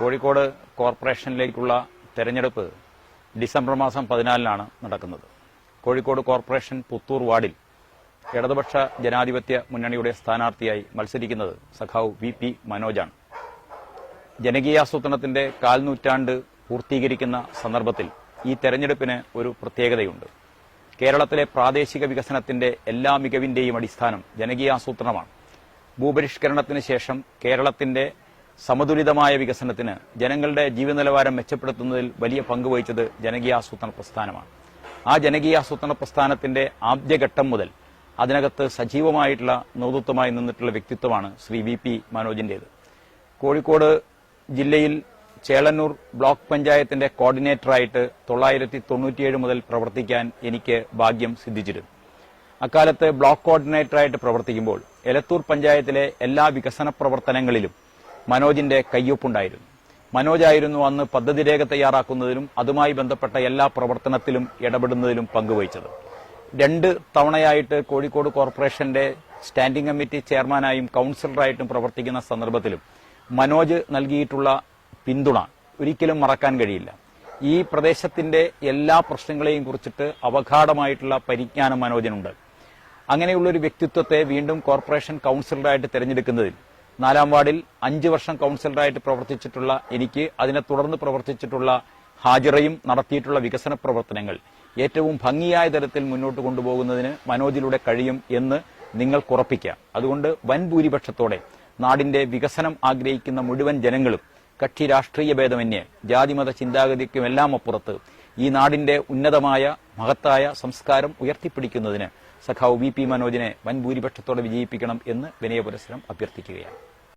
കോഴിക്കോട് കോർപ്പറേഷനിലേക്കുള്ള തെരഞ്ഞെടുപ്പ് ഡിസംബർ മാസം പതിനാലിനാണ് നടക്കുന്നത്. കോഴിക്കോട് കോർപ്പറേഷൻ പുത്തൂർ വാർഡിൽ ഇടതുപക്ഷ ജനാധിപത്യ മുന്നണിയുടെ സ്ഥാനാർത്ഥിയായി മത്സരിക്കുന്നത് സഖാവ് വി പി മനോജാണ്. ജനകീയാസൂത്രണത്തിന്റെ കാൽനൂറ്റാണ്ട് പൂർത്തീകരിക്കുന്ന സന്ദർഭത്തിൽ ഈ തെരഞ്ഞെടുപ്പിന് ഒരു പ്രത്യേകതയുണ്ട്. കേരളത്തിലെ പ്രാദേശിക വികസനത്തിന്റെ എല്ലാ മികവിന്റെയും അടിസ്ഥാനം ജനകീയാസൂത്രണമാണ് ഭൂപരിഷ്കരണത്തിന് ശേഷം കേരളത്തിന്റെ സമതുലിതമായ വികസനത്തിന് ജനങ്ങളുടെ ജീവനിലവാരം മെച്ചപ്പെടുത്തുന്നതിൽ വലിയ പങ്കുവഹിച്ചത് ജനകീയാസൂത്രണ പ്രസ്ഥാനമാണ്. ആ ജനകീയാസൂത്രണ പ്രസ്ഥാനത്തിന്റെ ആദ്യഘട്ടം മുതൽ അതിനകത്ത് സജീവമായിട്ടുള്ള നേതൃത്വമായി നിന്നിട്ടുള്ള വ്യക്തിത്വമാണ് ശ്രീ വി പി മനോജിന്റേത്. കോഴിക്കോട് ജില്ലയിൽ ചേളന്നൂർ ബ്ലോക്ക് പഞ്ചായത്തിന്റെ കോർഡിനേറ്ററായിട്ട് തൊള്ളായിരത്തി തൊണ്ണൂറ്റിയേഴ് മുതൽ പ്രവർത്തിക്കാൻ എനിക്ക് ഭാഗ്യം സിദ്ധിച്ചിരുന്നു. അക്കാലത്ത് ബ്ലോക്ക് കോർഡിനേറ്ററായിട്ട് പ്രവർത്തിക്കുമ്പോൾ എലത്തൂർ പഞ്ചായത്തിലെ എല്ലാ വികസന പ്രവർത്തനങ്ങളിലും മനോജിന്റെ കയ്യൊപ്പുണ്ടായിരുന്നു. മനോജായിരുന്നു അന്ന് പദ്ധതി രേഖ തയ്യാറാക്കുന്നതിലും അതുമായി ബന്ധപ്പെട്ട എല്ലാ പ്രവർത്തനത്തിലും ഇടപെടുന്നതിലും പങ്കുവഹിച്ചത്. രണ്ട് തവണയായിട്ട് കോഴിക്കോട് കോർപ്പറേഷന്റെ സ്റ്റാൻഡിംഗ് കമ്മിറ്റി ചെയർമാനായും കൌൺസിലറായിട്ടും പ്രവർത്തിക്കുന്ന സന്ദർഭത്തിലും മനോജ് നൽകിയിട്ടുള്ള പിന്തുണ ഒരിക്കലും മറക്കാൻ കഴിയില്ല. ഈ പ്രദേശത്തിന്റെ എല്ലാ പ്രശ്നങ്ങളെയും കുറിച്ചിട്ട് അവഘാടമായിട്ടുള്ള പരിജ്ഞാനം മനോജനുണ്ട്. അങ്ങനെയുള്ള ഒരു വ്യക്തിത്വത്തെ വീണ്ടും കോർപ്പറേഷൻ കൌൺസിലറായിട്ട് തെരഞ്ഞെടുക്കുന്നതിൽ നാലാം വാർഡിൽ അഞ്ച് വർഷം കൌൺസിലറായിട്ട് പ്രവർത്തിച്ചിട്ടുള്ള എനിക്ക് അതിനെ തുടർന്ന് പ്രവർത്തിച്ചിട്ടുള്ള ഹാജിറയും നടത്തിയിട്ടുള്ള വികസന പ്രവർത്തനങ്ങൾ ഏറ്റവും ഭംഗിയായ തരത്തിൽ മുന്നോട്ട് കൊണ്ടുപോകുന്നതിന് മനോജിലൂടെ കഴിയും എന്ന് നിങ്ങൾക്കുറപ്പിക്കാം അതുകൊണ്ട് വൻ ഭൂരിപക്ഷത്തോടെ നാടിന്റെ വികസനം ആഗ്രഹിക്കുന്ന മുഴുവൻ ജനങ്ങളും കക്ഷി രാഷ്ട്രീയ ഭേദമന്യേ ജാതിമത ചിന്താഗതിക്കുമെല്ലാം അപ്പുറത്ത് ഈ നാടിന്റെ ഉന്നതമായ മഹത്തായ സംസ്കാരം ഉയർത്തിപ്പിടിക്കുന്നതിന് സഖാവ് വി പി മനോജിനെ വൻ ഭൂരിപക്ഷത്തോടെ വിജയിപ്പിക്കണം എന്ന് വിനയപുരസരം അഭ്യർത്ഥിക്കുകയാണ്.